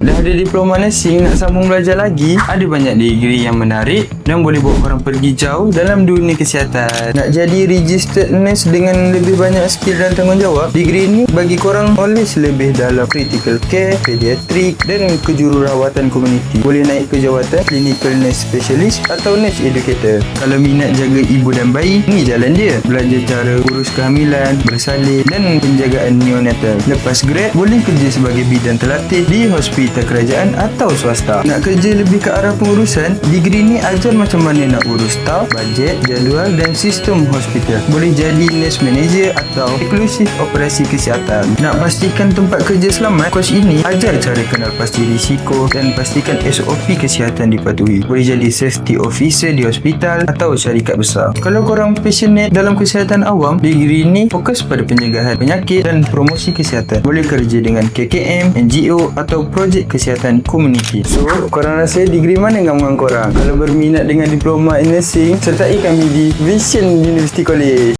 Dah ada diploma nursing nak sambung belajar lagi? Ada banyak degree yang menarik dan boleh bawa korang pergi jauh dalam dunia kesihatan. Nak jadi registered nurse dengan lebih banyak skill dan tanggungjawab? Degree ni bagi korang knowledge lebih dalam critical care, pediatric dan kejururawatan komuniti. Boleh naik ke jawatan clinical nurse specialist atau nurse educator. Kalau minat jaga ibu dan bayi, ni jalan dia. Belajar cara urus kehamilan, bersalin dan penjagaan neonatal. Lepas grad, boleh kerja sebagai bidan terlatih di hospital kerajaan atau swasta. Nak kerja lebih ke arah pengurusan, degree ni ajar macam mana nak urus staff, bajet, jadual dan sistem hospital. Boleh jadi nurse manager atau eksklusif operasi kesihatan. Nak pastikan tempat kerja selamat, kos ini ajar cara kenal pasti risiko dan pastikan SOP kesihatan dipatuhi. Boleh jadi safety officer di hospital atau syarikat besar. Kalau korang passionate dalam kesihatan awam, degree ni fokus pada pencegahan penyakit dan promosi kesihatan. Boleh kerja dengan KKM, NGO atau projek kesihatan komuniti. So, korang rasa degree mana gamang korang? Kalau berminat dengan diploma in nursing, sertai kami di Vision University College.